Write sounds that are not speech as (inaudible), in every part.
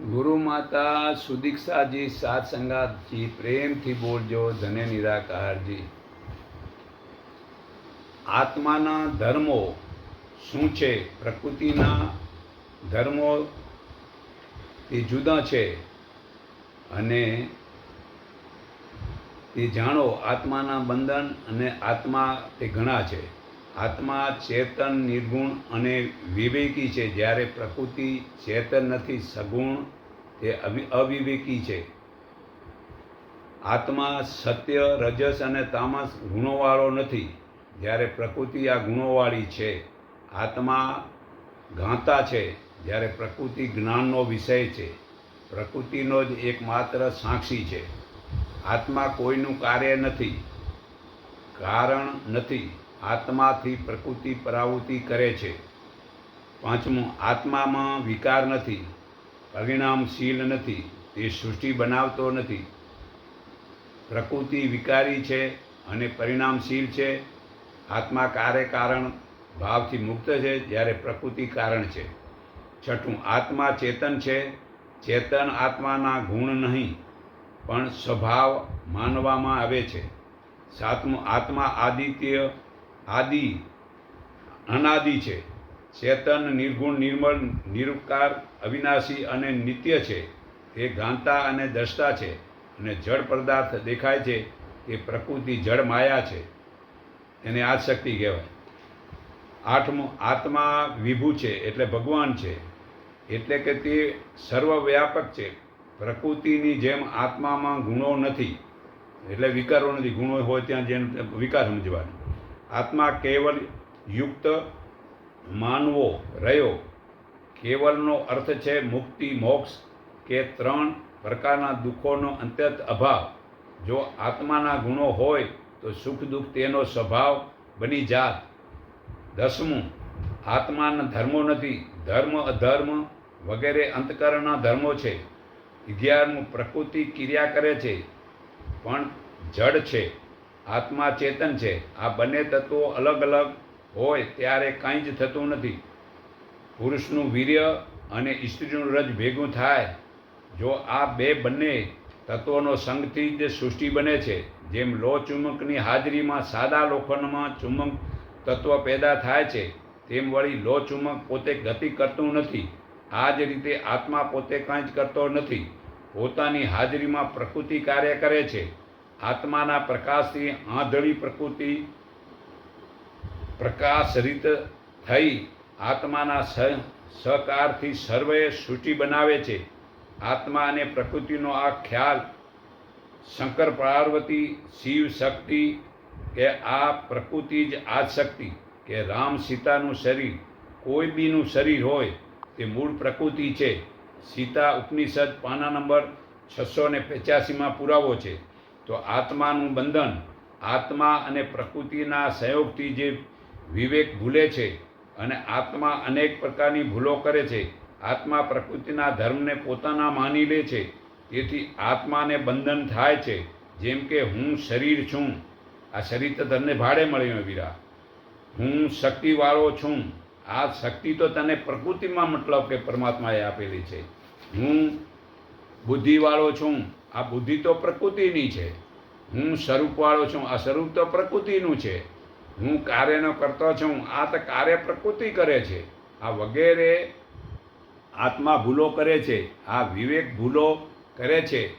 ગુરુ માતા સુદીક્ષાજી સાત સંગાતજી પ્રેમથી બોલજો ધને નિરાકારજી. આત્માના ધર્મો શું છે? પ્રકૃતિના ધર્મો એ જુદા છે અને તે જાણો, આત્માના બંધન અને આત્મા તે ઘણા છે. આત્મા ચેતન, નિર્ગુણ અને વિવેકી છે. જ્યારે પ્રકૃતિ ચેતન નથી, સગુણ તે અવિ અવિવેકી છે. આત્મા સત્ય, રજસ અને તામસ ગુણોવાળો નથી. જ્યારે પ્રકૃતિ આ ગુણોવાળી છે, આત્મા ગાંતા છે. જ્યારે પ્રકૃતિ જ્ઞાનનો વિષય છે, પ્રકૃતિનો જ એકમાત્ર સાક્ષી છે. આત્મા કોઈનું કાર્ય નથી, કારણ નથી. આત્માથી પ્રકૃતિ પરાવૃત્તિ કરે છે. પાંચમું, આત્મામાં વિકાર નથી, પરિણામશીલ નથી, તે સૃષ્ટિ બનાવતો નથી. પ્રકૃતિ વિકારી છે અને પરિણામશીલ છે. આત્મા કાર્ય કારણ ભાવથી મુક્ત છે જ્યારે પ્રકૃતિ કારણ છે. છઠ્ઠું, આત્મા ચેતન છે. ચેતન આત્માના ગુણ નહીં, પણ સ્વભાવ માનવામાં આવે છે. સાતમું, આત્મા આદિત્ય આદિ, અનાદિ છે. ચેતન નિર્ગુણ, નિર્મળ, નિરૂપકાર, અવિનાશી અને નિત્ય છે. તે ગાંતા અને દ્રષ્ટા છે અને જળ પદાર્થ દેખાય છે. એ પ્રકૃતિ જળ માયા છે. એને આ શક્તિ કહેવાય. આઠમું, આત્મા વિભુ છે એટલે ભગવાન છે. એટલે કે તે સર્વવ્યાપક છે. પ્રકૃતિની જેમ આત્મામાં ગુણો નથી. એટલે વિકારો નથી. ગુણો હોય ત્યાં જેમ વિકાર સમજવાનો. આત્મા કેવલ યુક્ત માનવો રહ્યો. કેવલનો અર્થ છે મુક્તિ, મોક્ષ કે ત્રણ પ્રકારના દુઃખોનો અંત્યત અભાવ. જો આત્માના ગુણો હોય તો સુખ દુઃખ તેનો સ્વભાવ બની જાત. દસમું, આત્માના ધર્મો નથી, ધર્મ અધર્મ વગેરે અંતકરણના ધર્મો છે. અગિયારમું, પ્રકૃતિ ક્રિયા કરે છે, પણ જડ છે. આત્મા ચેતન છે. આ બંને તત્વો અલગ અલગ હોય ત્યારે કંઈ જ થતું નથી. પુરુષનું વીર્ય અને સ્ત્રીનું રજ ભેગું થાય. જો આ બે બંને તત્વોનો સંગથી જ સૃષ્ટિ બને છે, જેમ લો ચુંબકની હાજરીમાં સાદા લોખંડમાં ચુંબક તત્વ પેદા થાય છે, તેમ વળી લો ચુંબક પોતે ગતિ કરતું નથી. આ જ રીતે આત્મા પોતે કાંઈ જ કરતો નથી. પોતાની હાજરીમાં પ્રકૃતિ કાર્ય કરે છે. આત્માના પ્રકાશથી આંધળી પ્રકૃતિ પ્રકાશરિત થઈ આત્માના સહકારથી સર્વે સૂચિ બનાવે છે. આત્મા અને પ્રકૃતિનો આ ખ્યાલ શંકર પાર્વતી, શિવ શક્તિ કે આ પ્રકૃતિ જ શક્તિ કે રામ સીતાનું શરીર, કોઈ બીનું શરીર હોય તે મૂળ પ્રકૃતિ છે. સીતા ઉપનિષદ પાના નંબર છસો ને પચાસીમાં પુરાવો છે. તો આત્માનું બંધન, આત્મા અને પ્રકૃતિના સંયોગથી જે વિવેક ભૂલે છે અને આત્મા અનેક પ્રકારની ભૂલો કરે છે, આત્મા પ્રકૃતિના ધર્મને પોતાના માની લે છે, તેથી આત્માને બંધન થાય છે, જેમ કે હું શરીર છું. આ શરીર તો તને ભાડે મળ્યું વીરા. હું શક્તિવાળો છું. આ શક્તિ તો તને પ્રકૃતિમાં મતલબ કે પરમાત્માએ આપેલી છે. હું બુદ્ધિવાળો છું. આ બુદ્ધિ તો પ્રકૃતિની છે. હું સ્વરૂપવાળો છું, આ સ્વરૂપ તો પ્રકૃતિનું છે. હું કાર્યનો કરતો છું, આ તો કાર્ય પ્રકૃતિ કરે છે. આ વગેરે આત્મા ભૂલો કરે છે, આ વિવેક ભૂલો કરે છે.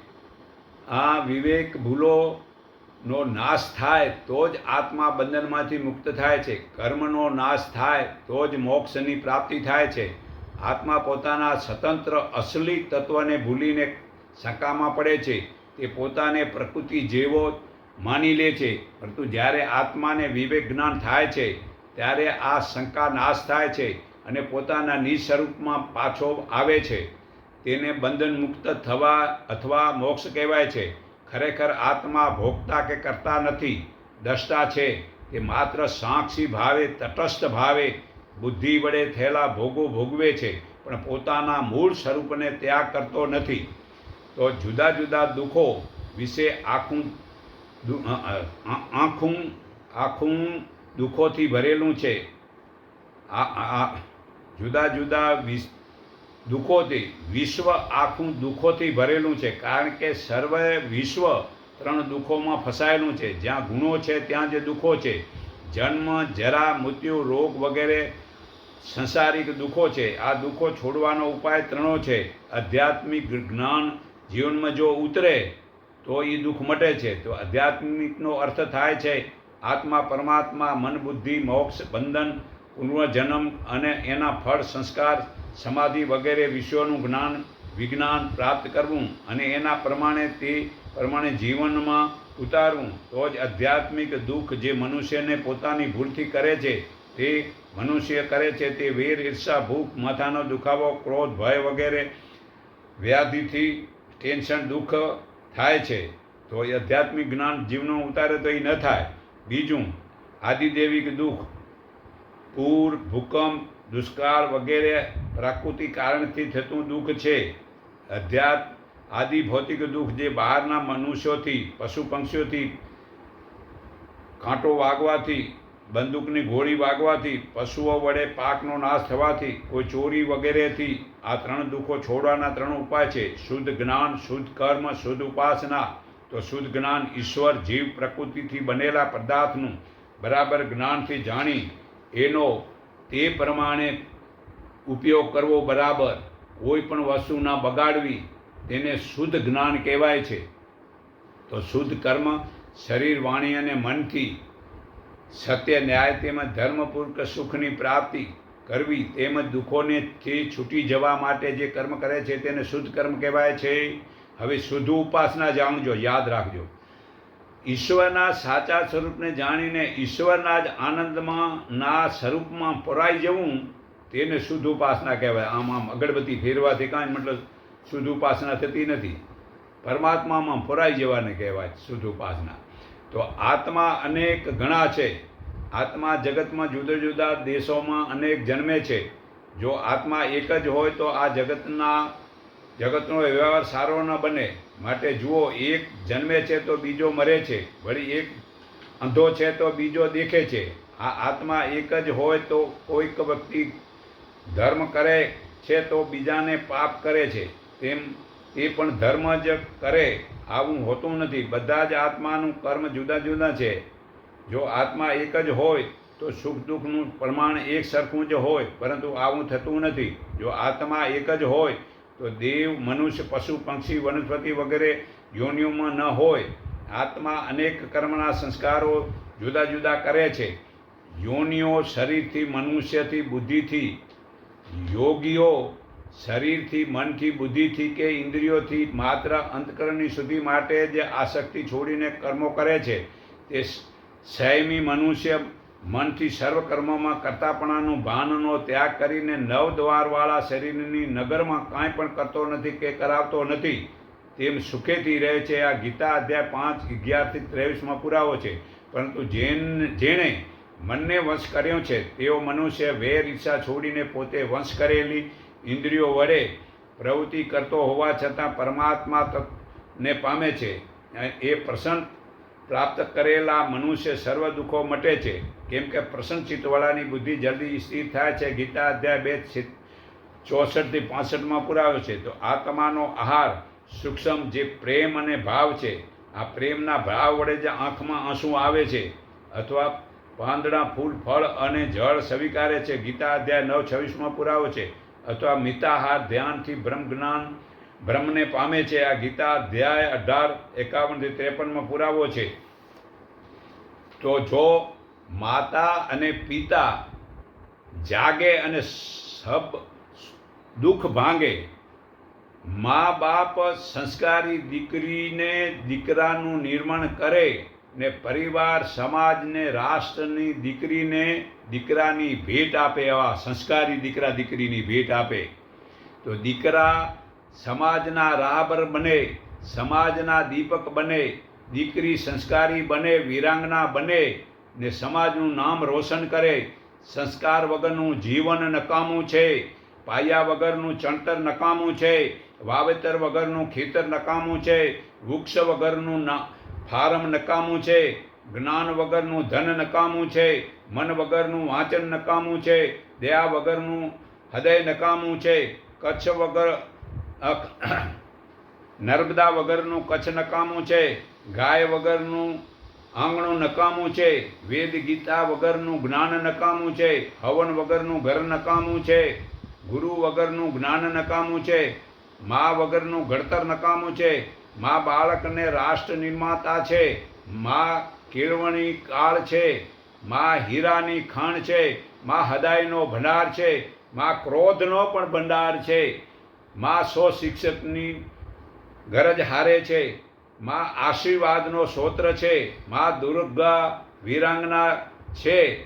આ વિવેક ભૂલોનો નાશ થાય તો જ આત્મા બંધનમાંથી મુક્ત થાય છે. કર્મનો નાશ થાય તો જ મોક્ષની પ્રાપ્તિ થાય છે. આત્મા પોતાના સ્વતંત્ર અસલી તત્વને ભૂલીને શંકામાં પડે છે. તે પોતાને પ્રકૃતિ જેવો માની લે છે. પરંતુ જ્યારે આત્માને વિવેક જ્ઞાન થાય છે, ત્યારે આ શંકા નાશ થાય છે અને પોતાના નિસ્વરૂપમાં પાછો આવે છે. તેને બંધન મુક્ત થવા અથવા મોક્ષ કહેવાય છે. ખરેખર આત્મા ભોગતા કે કરતા નથી. દ્રષ્ટા છે તે માત્ર સાક્ષી ભાવે, તટસ્થ ભાવે, બુદ્ધિ વડે થયેલા ભોગો ભોગવે છે, પણ પોતાના મૂળ સ્વરૂપને ત્યાગ કરતો નથી. તો જુદા જુદા દુઃખો વિશે આખું આખું આખું દુઃખોથી ભરેલું છે. આ જુદા જુદા દુઃખોથી, વિશ્વ આખું દુઃખોથી ભરેલું છે. કારણ કે સર્વે વિશ્વ ત્રણ દુઃખોમાં ફસાયેલું છે. જ્યાં ગુણો છે, ત્યાં જે દુઃખો છે. જન્મ, જરા, મૃત્યુ, રોગ વગેરે સંસારિક દુઃખો છે. આ દુઃખો છોડવાનો ઉપાય ત્રણો છે. આધ્યાત્મિક જ્ઞાન જીવનમાં જો ઉતરે, તો એ દુઃખ મટે છે. તો આધ્યાત્મિકનો અર્થ થાય છે, આત્મા, પરમાત્મા, મન, બુદ્ધિ, મોક્ષ, બંધન, પુનર્જન્મ અને એના ફળ, સંસ્કાર, સમાધિ વગેરે વિષયોનું જ્ઞાન, વિજ્ઞાન પ્રાપ્ત કરવું અને એના પ્રમાણે તે પ્રમાણે જીવનમાં ઉતારવું. તો જ આધ્યાત્મિક દુઃખ જે મનુષ્યને પોતાની ભૂલથી કરે છે, તે મનુષ્ય કરે છે, તે વેર, ઈર્ષા, ભૂખ, માથાનો દુખાવો, ક્રોધ, ભય વગેરે, વ્યાધિથી ટેન્શન, દુઃખ થાય છે, તો એ આધ્યાત્મિક જ્ઞાન જીવનો ઉતારે તો એ ન થાય. બીજું, આદિદેવિક દુઃખ, પૂર, ભૂકંપ, દુષ્કાળ વગેરે પ્રાકૃતિક કારણથી થતું દુઃખ છે. અધ્યાત્મ, આદિ ભૌતિક દુઃખ જે બહારના મનુષ્યોથી, પશુ પંક્ષીઓથી કાંટો વાગવાથી બંદૂકની ગોળી વાગવાથી, પશુઓ વડે પાકનો નાશ થવાથી, કોઈ ચોરી વગેરેથી આ ત્રણ દુઃખો છોડવાના ત્રણ ઉપાય છે. શુદ્ધ જ્ઞાન, શુદ્ધ કર્મ, શુદ્ધ ઉપાસના. તો શુદ્ધ જ્ઞાન ઈશ્વર જીવ પ્રકૃતિથી બનેલા પદાર્થનું બરાબર જ્ઞાનથી જાણી એનો તે પ્રમાણે ઉપયોગ કરવો બરાબર. કોઈ પણ વસ્તુ ના બગાડવી તેને શુદ્ધ જ્ઞાન કહેવાય છે. તો શુદ્ધ કર્મ શરીર, વાણી અને મનથી સત્ય, ન્યાય તેમજ ધર્મપૂર્વક સુખની પ્રાપ્તિ કરવી તેમજ દુઃખોને થી છૂટી જવા માટે જે કર્મ કરે છે તેને શુદ્ધ કર્મ કહેવાય છે. હવે શુદ્ધ ઉપાસના જાણજો, યાદ રાખજો. ઈશ્વરના સાચા સ્વરૂપને જાણીને ઈશ્વરના જ આનંદમાં, ના સ્વરૂપમાં પરાઈ જવું તેને શુદ્ધ ઉપાસના કહેવાય. આમ આમ, અગરબત્તી ફેરવાથી કાંઈ મતલબ શુદ્ધ ઉપાસના થતી નથી. પરમાત્મામાં પોરાઈ જવાને કહેવાય શુદ્ધ ઉપાસના. તો આત્મા અનેક ઘણા છે. આત્મા જગતમાં જુદા જુદા દેશોમાં અનેક જન્મે છે. જો આત્મા એક જ હોય તો આ જગતના, જગતનો વ્યવહાર સારો ન બને. માટે જુઓ, એક જન્મે છે તો બીજો મરે છે. વળી એક અંધો છે તો બીજો દેખે છે. આ આત્મા એક જ હોય તો કોઈક વ્યક્તિ ધર્મ કરે છે તો બીજાને પાપ કરે છે. તેમ એ પણ ધર્મ જ કરે આવું હોતું નથી. બધા જ આત્માનું કર્મ જુદા જુદા છે. જો આત્મા એક જ હોય, તો સુખ દુઃખનું પ્રમાણ એક સરખું જ હોય, પરંતુ આવું થતું નથી. જો આત્મા એક જ હોય, તો દેવ, મનુષ્ય, પશુ, પક્ષી, વનસ્પતિ વગેરે યોનિઓમાં ન હોય. આત્મા અનેક કર્મના સંસ્કારો જુદા જુદા કરે છે. યોનિઓ શરીરથી, મનુષ્યથી, બુદ્ધિથી યોગીઓ શરીરથી, મનથી, બુદ્ધિથી કે ઇન્દ્રિયોથી માત્ર અંતકરણની સુધી માટે જે આસક્તિ છોડીને કર્મો કરે છે, તે સંયમી મનુષ્ય મનથી સર્વ કર્મોમાં કરતાપણાનું ભાનનો ત્યાગ કરીને નવ દ્વારવાળા શરીરની નગરમાં કાંઈ પણ કરતો નથી કે કરાવતો નથી, તેમ સુખેથી રહે છે. આ ગીતા અધ્યાય પાંચ, અગિયારથી ત્રેવીસમાં પુરાવો છે. પરંતુ જેન, જેણે મનને વંશ કર્યો છે, તેઓ મનુષ્ય વેર ઈચ્છા છોડીને પોતે વંશ કરેલી ઇન્દ્રિયો વડે પ્રવૃત્તિ કરતો હોવા છતાં પરમાત્મા તત્વને પામે છે. એ પ્રસન્ન પ્રાપ્ત કરેલા મનુષ્ય સર્વ દુઃખો મટે છે. કેમ કે પ્રસન્ન બુદ્ધિ જલ્દી સ્થિર થાય છે. ગીતા અધ્યાય બે ચોસઠથી પાસઠમાં પુરાવ્યો છે. તો આત્માનો આહાર સૂક્ષ્મ જે પ્રેમ અને ભાવ છે, આ પ્રેમના ભાવ વડે જે આંખમાં આંસુ આવે છે અથવા પાંદડા ફૂલ, ફળ અને જળ સ્વીકારે છે. ગીતા અધ્યાય નવ છવ્વીસમાં પુરાવો છે. અથવા મિતાહાર ધ્યાનથી બ્રહ્મ જ્ઞાન બ્રહ્મને પામે છે. આ ગીતા અધ્યાય અઢાર એકાવનથી ત્રેપનમાં પુરાવો છે. તો જો માતા અને પિતા જાગે અને સબ દુઃખ ભાંગે, મા બાપ સંસ્કારી દીકરીને દીકરાનું નિર્માણ કરે ને પરિવાર, સમાજને, રાષ્ટ્રની દીકરીને દીકરાની ભેટ આપે એવા સંસ્કારી દીકરા દીકરીની ભેટ આપે. તો દીકરા સમાજના રાહબર બને, સમાજના દીપક બને, દીકરી સંસ્કારી બને, વીરાંગના બને ને સમાજનું નામ રોશન કરે. સંસ્કાર વગરનું જીવન નકામું છે, પાયા વગરનું ચણતર નકામું છે, વાવેતર વગરનું ખેતર નકામું છે, વૃક્ષ વગરનું ના ફારમ નકામું છે જ્ઞાન વગરનું ધન નકામું છે મન વગરનું વાંચન નકામું છે દયા વગરનું હૃદય નકામું છે કચ્છ વગર નર્મદા વગરનું કચ્છ નકામું છે ગાય વગરનું આંગણું નકામું છે વેદ ગીતા વગરનું જ્ઞાન નકામું છે હવન વગરનું ઘર નકામું છે ગુરુ વગરનું જ્ઞાન નકામું છે મા વગરનું ઘડતર નકામું છે મા બાળકને રાષ્ટ્ર નિર્માતા છે. મા કેળવણી કાળ છે. મા હીરાની ખાણ છે. મા હદાયનો ભંડાર છે. મા ક્રોધનો પણ ભંડાર છે. મા સો શિક્ષકની ગરજ હારે છે. માં આશીર્વાદનો સ્ત્રોત્ર છે. માં દુર્ગા વીરાંગના છે.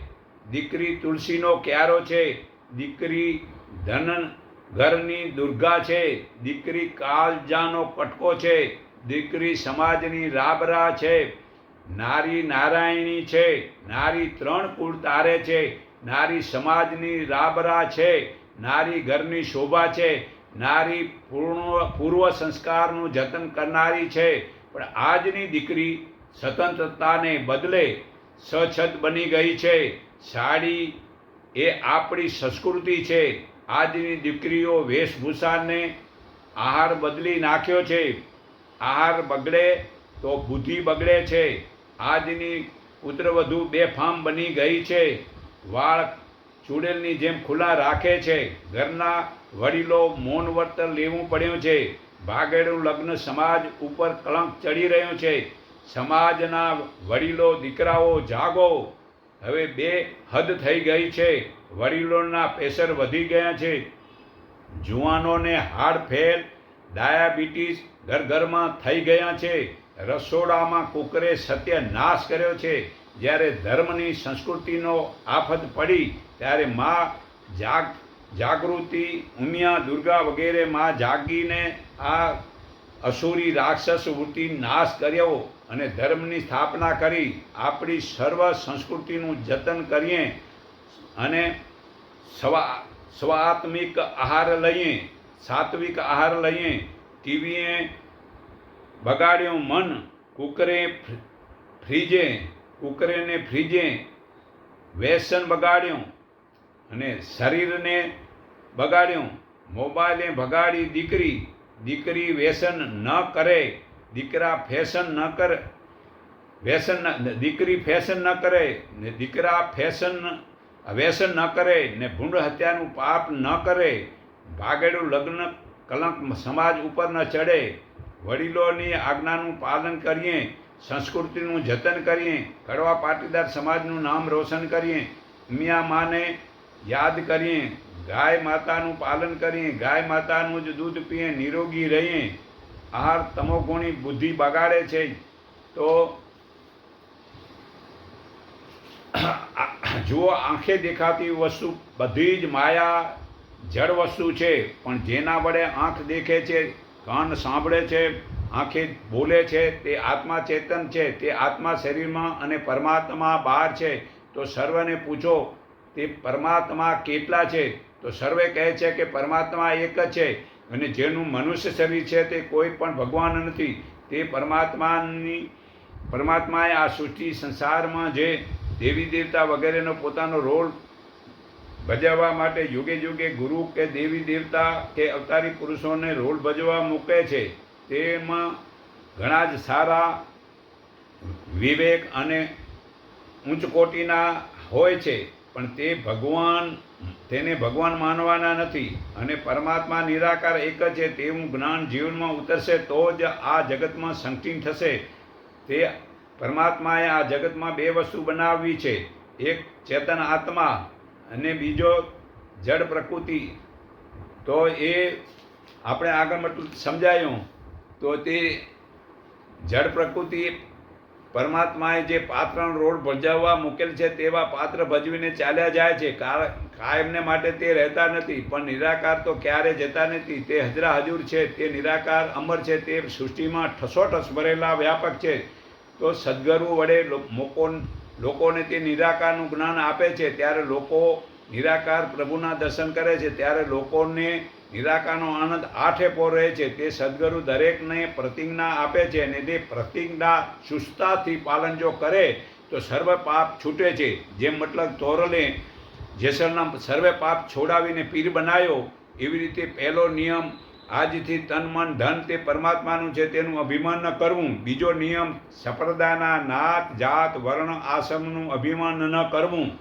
દીકરી તુલસીનો ક્યારો છે. દીકરી ધન ઘરની દુર્ગા છે, દીકરી કાળજાનો કટકો છે, દીકરી સમાજની રાબરા છે, નારી નારાયણી છે, નારી ત્રણ કુળ તારે છે, નારી સમાજની રાબરા છે, નારી ઘરની શોભા છે, નારી પૂર્ણ પૂર્વ સંસ્કારનું જતન કરનારી છે. પણ આજની દીકરી સ્વતંત્રતાને બદલે સછત બની ગઈ છે. સાડી એ આપણી સંસ્કૃતિ છે. આજની દીકરીઓ વેશભૂષાને આહાર બદલી નાખ્યો છે. આહાર બગડે તો બુદ્ધિ બગડે છે. આજની પુત્રવધુ બેફામ બની ગઈ છે. વાળ ચૂડેલની જેમ ખુલ્લા રાખે છે. ઘરના વડીલો મૌન વર્તન લેવું પડ્યું છે. ભાગેડું લગ્ન સમાજ ઉપર કલંક ચડી રહ્યું છે. સમાજના વડીલો દીકરાઓ જાગો. હવે બે હદ થઈ ગઈ છે. વડીલોના પ્રેશર વધી ગયા છે. જુવાનોને હાડફેલ ડાયાબિટીસ ઘર ઘરમાં થઈ ગયા છે. રસોડામાં કુકરે સત્ય નાશ કર્યો છે. જ્યારે ધર્મની સંસ્કૃતિનો આફત પડી, ત્યારે મા જાગ, જાગૃતિ, ઉમિયા, દુર્ગા વગેરે મા જાગીને આ અસુરી રાક્ષસ વૃત્તિ નાશ કર્યો અને ધર્મની સ્થાપના કરી. આપણી સર્વ સંસ્કૃતિનું જતન કરીએ. અને સ્વા સ્વાત્મિક આહાર લઈએ, સાત્વિક આહાર લઈએ, ટીવીએ બગાડ્યું મન, કુકરે ફ્રી- ફ્રીજે, કુકરેને ફ્રીજે વ્યસન બગાડ્યું અને શરીરને બગાડ્યું. મોબાઈલે બગાડી દીકરી દીકરી વ્યસન ન કરે, દીકરા ફેશન ન કરે, વ્યસન દીકરી ફેશન ન કરે ને દીકરા ફેશન વ્યસન ન કરે, ને ભૂંડ હત્યાનું પાપ ન કરે, ભાગેડું લગ્ન કલંક સમાજ ઉપર ન ચડે, વડીલોની આજ્ઞાનું પાલન કરીએ, સંસ્કૃતિનું જતન કરીએ, કડવા પાટીદાર સમાજનું નામ રોશન કરીએ, મિયા માને યાદ કરીએ, ગાય માતાનું પાલન કરીએ, ગાય માતાનું જ દૂધ પીએ, નિરોગી રહીએ, આહાર તમોગુણી બુદ્ધિ બગાડે છે, તો (coughs) જુઓ, આંખે દેખાતી વસ્તુ બધી જ માયા જળ વસ્તુ છે, પણ જેના વડે આંખ દેખે છે, કાન સાંભળે છે, આંખે બોલે છે, તે આત્મા ચેતન છે, તે આત્મા શરીરમાં અને પરમાત્મા બહાર છે, તો સર્વને પૂછો, તે પરમાત્મા કેટલા છે? તો સર્વે કહે છે કે પરમાત્મા એક જ છે, અને જેનું મનુષ્ય શરીર છે તે કોઈ પણ ભગવાન નથી, તે પરમાત્માની, પરમાત્માએ આ સૃષ્ટિ સંસારમાં જે દેવી દેવતા વગેરેનો પોતાનો રોલ ભજવવા માટે યુગે યુગે ગુરુ કે દેવી દેવતા કે અવતારી પુરુષોને રોલ ભજવવા મૂકે છે, તેમાં ઘણા જ સારા વિવેક અને ઉચ્ચ કોટીના હોય છે, પણ તે ભગવાન, તેને ભગવાન માનવાના નથી અને પરમાત્મા નિરાકાર એક જ છે, તેવું જ્ઞાન જીવનમાં ઉતરશે તો જ આ જગતમાં સંકીર્ણ થશે. તે પરમાત્માએ આ જગતમાં બે વસ્તુ બનાવવી છે. એક ચેતન આત્મા અને બીજો જડ પ્રકૃતિ. તો એ આપણે આગળ મતલબ સમજાયું. તો તે જડ પ્રકૃતિ પરમાત્માએ જે પાત્રનો રોડ ભજવવા મૂકેલ છે તેવા પાત્ર ભજવીને ચાલ્યા જાય છે. કાયમને માટે તે રહેતા નથી, પણ નિરાકાર તો ક્યારે જતા નથી. તે હજરા હજુર છે, તે નિરાકાર અમર છે, તે સૃષ્ટિમાં ઠસોઠસ ભરેલા વ્યાપક છે. તો સદગુરુ વડે મોકો લોકોને તે નિરાકારનું જ્ઞાન આપે છે, ત્યારે લોકો નિરાકાર પ્રભુના દર્શન કરે છે, ત્યારે લોકોને નિરાકારનો આનંદ આઠે પોર રહે છે. તે સદગુરુ દરેકને પ્રતિજ્ઞા આપે છે અને તે પ્રતિજ્ઞા સુસ્તાથી પાલન જો કરે, તો સર્વ પાપ છૂટે છે. જેમ મતલબ તોરલે જેસલના સર્વે પાપ છોડાવીને પીર બનાવ્યો એવી રીતે પહેલો નિયમ આજથી તન મન ધન તે પરમાત્માનું છે તેનું અભિમાન ન કરવું. બીજો નિયમ સંપ્રદાયના નાત જાત વર્ણ આશ્રમનું અભિમાન ન કરવું.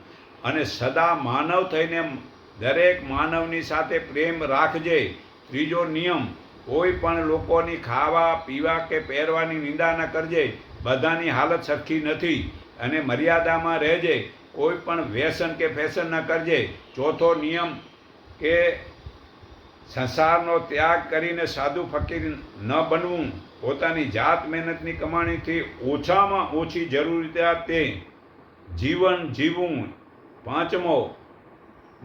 અને સદા માનવ થઈને દરેક માનવની સાથે પ્રેમ રાખજે. ત્રીજો નિયમ, કોઈ પણ લોકોની ખાવા, પીવા કે પહેરવાની નિંદા ન કરજે. બધાની હાલત સરખી નથી અને મર્યાદામાં રહેજે. કોઈ પણ વ્યસન કે ફેશન ન કરજે. ચોથો નિયમ કે સંસારનો ત્યાગ કરીને સાધુ ફકીર ન બનવું, પોતાની જાત મહેનતની કમાણીથી ઓછામાં ઓછી જરૂરિયાત તે જીવન જીવવું. પાંચમો,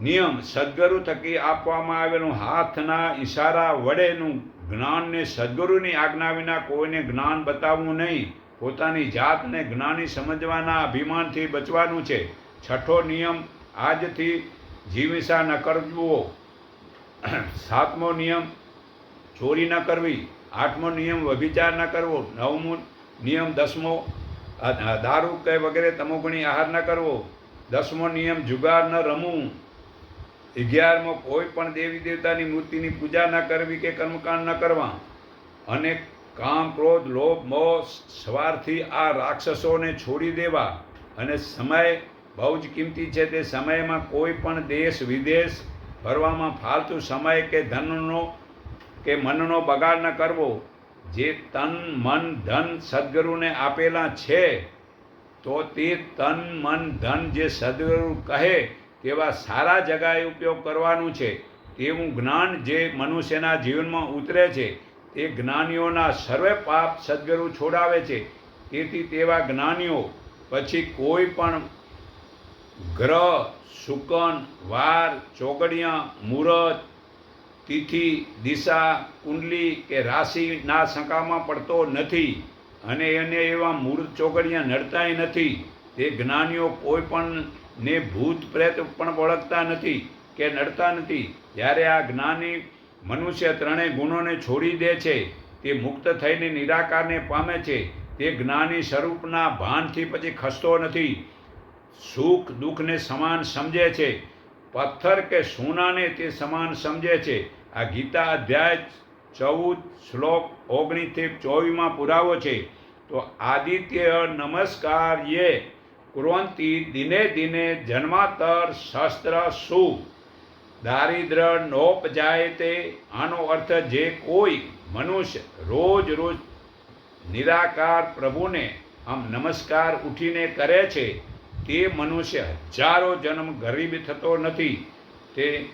નિયમ, સદગુરુ થકી આપવામાં આવેલું હાથના ઈશારા વડેનું જ્ઞાનને સદગુરુની આજ્ઞા વિના કોઈને જ્ઞાન બતાવવું નહીં. પોતાની જાતને જ્ઞાની સમજવાના અભિમાનથી બચવાનું છે. છઠ્ઠો નિયમ, આજથી જીવિસા ન કરવો (coughs) સાતમો નિયમ, ચોરી ન કરવી. આઠમો નિયમ, વ્યભિચાર ન કરવો. નવમો નિયમ, દસમો દારૂ કે વગેરે તમોગુણી આહાર ન કરવો. દસમો નિયમ, જુગાર ન રમવું. અગિયારમો, કોઈ પણ દેવી દેવતાની મૂર્તિની પૂજા ન કરવી કે કર્મકાંડ ન કરવા. અને કામ, ક્રોધ, લોભ, મોહ, સ્વાર્થી આ રાક્ષસોને છોડી દેવા. અને સમય બહુ જ કિંમતી છે. તે સમયમાં કોઈ પણ દેશ, વિદેશ ફરવામાં ફાલતુ સમય કે ધનનો કે મનનો બગાડ ન કરવો, જે તન, મન, ધન સદગુરુને આપેલા છે, તો તે તન, મન, ધન જે સદગુરુ કહે તેવા સારા જગાએ ઉપયોગ કરવાનું છે. તેવું જ્ઞાન જે મનુષ્યના જીવનમાં ઉતરે છે, તે જ્ઞાનીઓના સર્વે પાપ સદગુરુ છોડાવે છે. તેથી તેવા જ્ઞાનીઓ પછી કોઈ પણ ગ્રહ શુકન, વાર, ચોગડિયા મુહૂર્ત તિથિ, દિશા, કુંડલી કે રાશિના શંકામાં પડતો નથી અને એને એવા મૂર્ત ચોગડિયા નડતાય નથી. તે જ્ઞાનીઓ કોઈ પણ ને ભૂત પ્રેત પણ ઓળખતા નથી કે નડતા નથી. જ્યારે આ જ્ઞાની મનુષ્ય ત્રણેય ગુણોને છોડી દે છે, તે મુક્ત થઈને નિરાકારને પામે છે, તે જ્ઞાની સ્વરૂપના ભાનથી પછી ખસતો નથી. સુખ દુઃખને સમાન સમજે છે. પથ્થર કે સોનાને તે સમાન સમજે છે. આ ગીતા અધ્યાય ચૌદ શ્લોક ઓગણીસથી ચોવીસમાં પુરાવો છે. તો આદિત્ય નમસ્કાર યે કુર્વંતી દિને દિને જન્માતર શસ્ત્ર સુ દારિદ્ર નોપજાય તે આનો અર્થ જે કોઈ મનુષ્ય રોજ રોજ નિરાકાર પ્રભુને આમ નમસ્કાર ઉઠીને કરે છે તે મનુષ્ય હજારો જન્મ ગરીબ થતો નથી. તે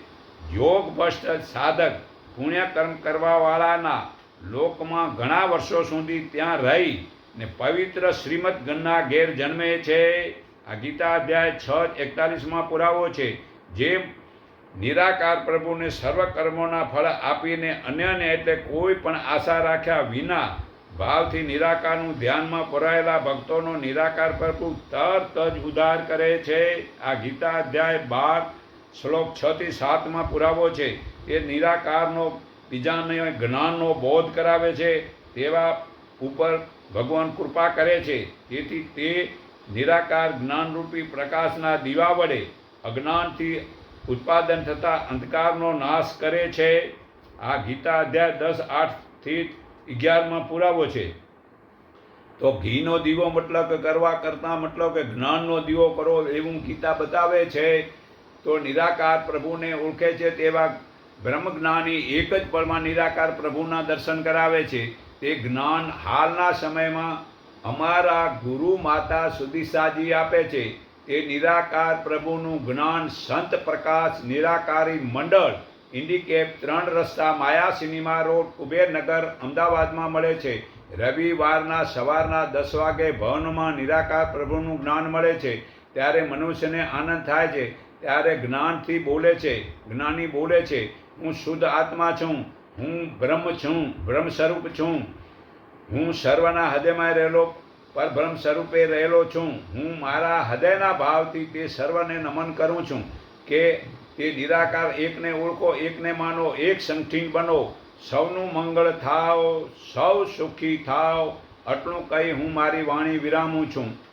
યોગ ભ્રષ્ટ સાધક, પુણ્યકર્મ કરવાવાળાના લોકમાં ઘણા વર્ષો સુધી ત્યાં રહી ને પવિત્ર શ્રીમદ ગણના ઘેર જન્મે છે. આ ગીતા અધ્યાય છ એકતાલીસમાં પુરાવો છે. જે નિરાકાર પ્રભુને સર્વ કર્મોના ફળ આપીને અન્યને એટલે કોઈ પણ આશા રાખ્યા વિના ભાવથી નિરાકારનું ધ્યાનમાં પરાયેલા ભક્તોનો નિરાકાર પ્રભુ તરત જ ઉદ્ધાર કરે છે. આ ગીતા અધ્યાય બાર, શ્લોક છ થી સાતમાં પુરાવો છે. એ નિરાકારનો, બીજાને જ્ઞાનનો બોધ કરાવે છે. તેવા ઉપર ભગવાન કૃપા કરે છે. તેથી તે નિરાકાર જ્ઞાનરૂપી પ્રકાશના દીવા વડે અજ્ઞાનથી ઉત્પાદન થતા અંધકારનો નાશ કરે છે. આ ગીતા અધ્યાય દસ, આઠથી અગિયારમાં પુરાવો છે. તો ઘીનો દીવો મતલબ કે કરવા કરતાં મતલબ કે જ્ઞાનનો દીવો કરો એવું ગીતા બતાવે છે. તો નિરાકાર પ્રભુને ઓળખે છે તેવા બ્રહ્મજ્ઞાની એક જ પળમાં નિરાકાર પ્રભુના દર્શન કરાવે છે. તે જ્ઞાન હાલના સમયમાં અમારા ગુરુ માતા સુદીસાજી આપે છે. એ નિરાકાર પ્રભુનું જ્ઞાન સંત પ્રકાશ નિરાકારી મંડળ ઇન્ડિકેપ ત્રણ રસ્તા માયા સિનેમા રોડ કુબેરનગર અમદાવાદમાં મળે છે. રવિવારના સવારના દસ વાગે ભવનમાં નિરાકાર પ્રભુનું જ્ઞાન મળે છે. ત્યારે મનુષ્યને આનંદ થાય છે. ત્યારે જ્ઞાનથી બોલે છે. જ્ઞાની બોલે છે. હું શુદ્ધ આત્મા છું. હું બ્રહ્મ છું. બ્રહ્મ સ્વરૂપ છું. હું સર્વના હૃદયમાં રહેલો પરબ્રહ્મ સ્વરૂપે રહેલો છું. હું મારા હૃદયના ભાવથી તે સર્વને નમન કરું છું. કે તે નિરાકાર એકને ઓળખો, એકને માનો, એક સંઠીન બનો. સૌનું મંગળ થાવ, સૌ સુખી થાવ. આટલું કહી હું મારી વાણી વિરામું છું.